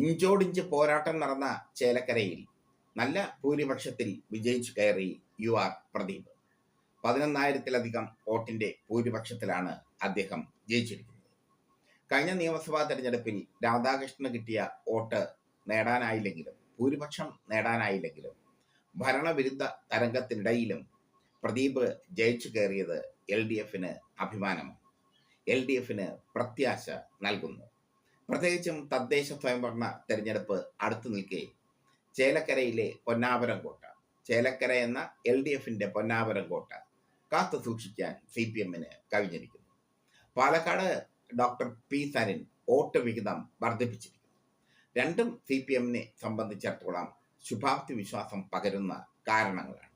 ഇഞ്ചോടിഞ്ച് പോരാട്ടം നടന്ന ചേലക്കരയിൽ നല്ല ഭൂരിപക്ഷത്തിൽ വിജയിച്ചു കയറി യു ആർ പ്രദീപ്. പതിനൊന്നായിരത്തിലധികം വോട്ടിന്റെ ഭൂരിപക്ഷത്തിലാണ് അദ്ദേഹം ജയിച്ചിരിക്കുന്നത്. കഴിഞ്ഞ നിയമസഭാ തെരഞ്ഞെടുപ്പിൽ രാധാകൃഷ്ണന് കിട്ടിയ വോട്ട് നേടാനായില്ലെങ്കിലും ഭൂരിപക്ഷം നേടാനായില്ലെങ്കിലും ഭരണവിരുദ്ധ തരംഗത്തിനിടയിലും പ്രദീപ് ജയിച്ചു കയറിയത് എൽ ഡി എഫിന് അഭിമാനമാണ്. എൽ ഡി എഫിന് പ്രത്യാശ നൽകുന്നു. പ്രത്യേകിച്ചും തദ്ദേശ സ്വയംഭരണ തെരഞ്ഞെടുപ്പ് അടുത്തു നിൽക്കെ ചേലക്കരയിലെ പൊന്നാപുരം കോട്ട. ചേലക്കര എന്ന എൽ ഡി എഫിന്റെ പൊന്നാപുരം കോട്ട കാത്തു സൂക്ഷിക്കാൻ സി പി എമ്മിന് കവിഞ്ഞിരിക്കുന്നു Palakkad doctor P Sarin vote വിഹിതം വർദ്ധിപ്പിച്ചിരിക്കുന്നു. രണ്ടും സി പി എമ്മിനെ സംബന്ധിച്ചിടത്തോളം ശുഭാപ്തി വിശ്വാസം പകരുന്ന കാരണങ്ങളാണ്.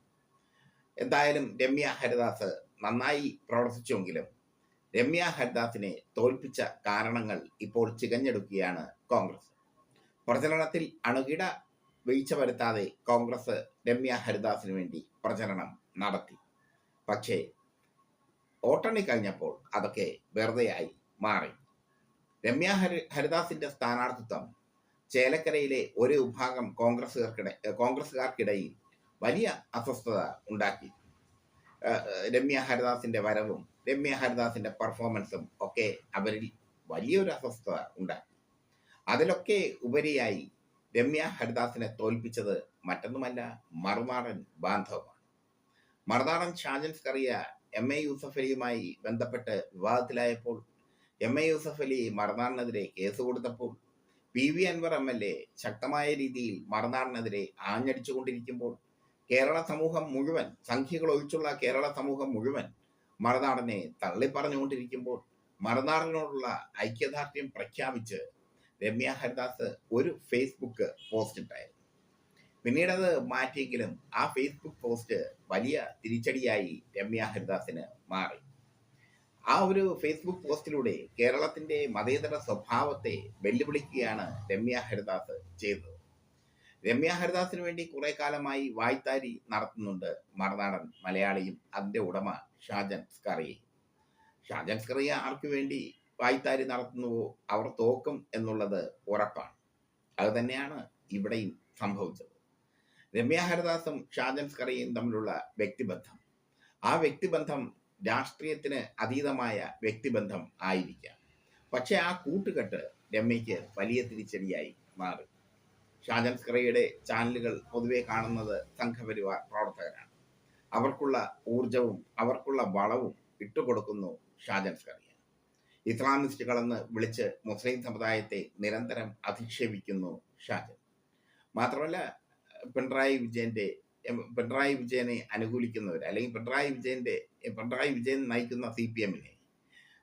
എന്തായാലും രമ്യ ഹരിദാസ് നന്നായി പ്രവർത്തിച്ചുവെങ്കിലും രമ്യ ഹരിദാസിനെ തോൽപ്പിച്ച കാരണങ്ങൾ ഇപ്പോൾ ചികഞ്ഞെടുക്കുകയാണ് കോൺഗ്രസ്. പ്രചരണത്തിൽ അണുകിട വീഴ്ച വരുത്താതെ കോൺഗ്രസ് രമ്യ ഹരിദാസിന് വേണ്ടി പ്രചരണം നടത്തി. പക്ഷേ ഓട്ടണി കഴിഞ്ഞപ്പോൾ അതൊക്കെ വെറുതെയായി മാറി. രമ്യ ഹരി ഹരിദാസിന്റെ സ്ഥാനാർത്ഥിത്വം ചേലക്കരയിലെ ഒരു വിഭാഗം കോൺഗ്രസുകാർക്കിടെ കോൺഗ്രസുകാർക്കിടയിൽ വലിയ അസ്വസ്ഥത ഉണ്ടാക്കി. രമ്യ ഹരിദാസിന്റെ വരവും രമ്യ ഹരിദാസിന്റെ പെർഫോമൻസും ഒക്കെ അവരിൽ വലിയൊരു അസ്വസ്ഥത ഉണ്ടാക്കി. അതിലൊക്കെ ഉപരിയായി രമ്യ ഹരിദാസിനെ തോൽപ്പിച്ചത് മറ്റൊന്നുമല്ല മറുനാടൻ ബാന്ധവമാണ്. മറുനാടൻ ഷാജൻ കറിയ എം എ യൂസഫ് അലിയുമായി ബന്ധപ്പെട്ട് വിവാദത്തിലായപ്പോൾ എം എ യൂസഫ് അലി മറുനാടിനെതിരെ കേസ് കൊടുത്തപ്പോൾ P V Anvar M L A ശക്തമായ രീതിയിൽ മറുനാടിനെതിരെ ആഞ്ഞടിച്ചുകൊണ്ടിരിക്കുമ്പോൾ കേരള സമൂഹം മുഴുവൻ സംഖ്യകൾ ഒഴിച്ചുള്ള കേരള സമൂഹം മുഴുവൻ മറുനാടനെ തള്ളിപ്പറഞ്ഞുകൊണ്ടിരിക്കുമ്പോൾ മറുനാടനോടുള്ള ഐക്യദാർഢ്യം പ്രഖ്യാപിച്ച് രമ്യ ഹരിദാസ് ഒരു ഫേസ്ബുക്ക് പോസ്റ്റ് ഇട്ടായിരുന്നു. പിന്നീട് അത് മാറ്റിയെങ്കിലും ആ ഫേസ്ബുക്ക് പോസ്റ്റ് വലിയ തിരിച്ചടിയായി രമ്യ ഹരിദാസിന് മാറി. ആ ഒരു ഫേസ്ബുക്ക് പോസ്റ്റിലൂടെ കേരളത്തിന്റെ മതേതര സ്വഭാവത്തെ വെല്ലുവിളിക്കുകയാണ് രമ്യ ഹരിദാസ് ചെയ്തത്. രമ്യ ഹരിദാസിന് വേണ്ടി കുറെ കാലമായി വായ്ത്താരി നടത്തുന്നുണ്ട് മറുനാടൻ മലയാളിയും അതിന്റെ ഉടമ ഷാജൻ സ്കറിയ. ഷാജൻ സ്കറിയ ആർക്കു വേണ്ടി വായ്ത്താരി നടത്തുന്നുവോ അവർ തോക്കും എന്നുള്ളത് ഉറപ്പാണ്. അത് തന്നെയാണ് ഇവിടെയും സംഭവിച്ചത്. രമ്യ ഹരിദാസും ഷാജൻ സ്കറിയയും തമ്മിലുള്ള വ്യക്തിബന്ധം. ആ വ്യക്തിബന്ധം രാഷ്ട്രീയത്തിന് അതീതമായ വ്യക്തിബന്ധം ആയിരിക്കാം. പക്ഷെ ആ കൂട്ടുകെട്ട് രമ്യയ്ക്ക് വലിയ തിരിച്ചടിയായി മാറി. ഷാജൻ സ്കറിയയുടെ ചാനലുകൾ പൊതുവെ കാണുന്നത് സംഘപരിവാർ പ്രവർത്തകരാണ്. അവർക്കുള്ള ഊർജവും അവർക്കുള്ള വളവും ഇട്ടുകൊടുക്കുന്നു ഷാജൻ സ്കറിയ. ഇസ്ലാമിസ്റ്റുകളെന്ന് വിളിച്ച് മുസ്ലിം സമുദായത്തെ നിരന്തരം അധിക്ഷേപിക്കുന്നു ഷാജൻ മാത്രമല്ല പിണറായി വിജയന്റെ പിണറായി വിജയനെ അനുകൂലിക്കുന്നവർ അല്ലെങ്കിൽ പിണറായി വിജയന്റെ പിണറായി വിജയൻ നയിക്കുന്ന സി പി എമ്മിനെ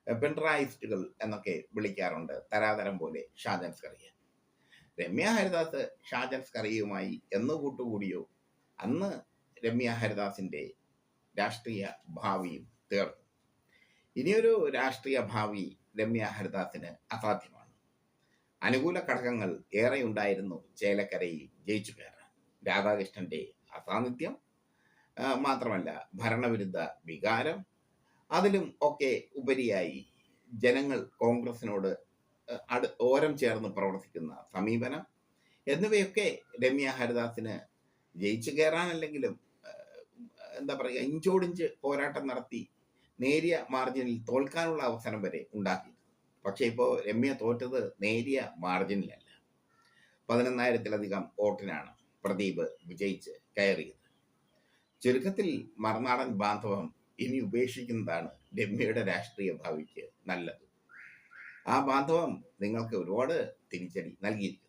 പിണറായിസ്റ്റുകൾ എന്നൊക്കെ വിളിക്കാറുണ്ട് തരാതരം പോലെ ഷാജൻ സ്കറിയ. രമ്യ ഹരിദാസ് ഷാജൻ സ്കറിയുമായി എന്ന് കൂട്ടുകൂടിയോ അന്ന് രമ്യ ഹരിദാസിന്റെ രാഷ്ട്രീയ ഭാവിയും തീർന്നു. ഇനിയൊരു രാഷ്ട്രീയ ഭാവി രമ്യ ഹരിദാസിന് അസാധ്യമാണ്. അനുകൂല ഘടകങ്ങൾ ഏറെ ഉണ്ടായിരുന്നു ചേലക്കരയിൽ ജയിച്ചു കയറാൻ. രാധാകൃഷ്ണന്റെ അസാന്നിധ്യം മാത്രമല്ല ഭരണവിരുദ്ധ വികാരം അതിലും ഒക്കെ ഉപരിയായി ജനങ്ങൾ കോൺഗ്രസിനോട് അടു ഓരം ചേർന്ന് പ്രവർത്തിക്കുന്ന സമീപനം എന്നിവയൊക്കെ രമ്യ ഹരിദാസിന് ജയിച്ചു കയറാനല്ലെങ്കിലും എന്താ പറയുക ഇഞ്ചോടിഞ്ച് പോരാട്ടം നടത്തി നേരിയ മാർജിനിൽ തോൽക്കാനുള്ള അവസരം വരെ ഉണ്ടാക്കി പക്ഷെ ഇപ്പോൾ രമ്യ തോറ്റത് നേരിയ മാർജിനിലല്ല പതിനൊന്നായിരത്തിലധികം വോട്ടിനാണ് പ്രദീപ് വിജയിച്ച് കയറിയത്. ചുരുക്കത്തിൽ മറുനാടൻ ബാന്ധവം ഇനി ഉപേക്ഷിക്കുന്നതാണ് രമ്യയുടെ രാഷ്ട്രീയ ഭാവിക്ക് നല്ലത്. ആ ബാന്ധവം നിങ്ങൾക്ക് ഒരുപാട് തിരിച്ചടി നൽകിയിരിക്കുന്നു.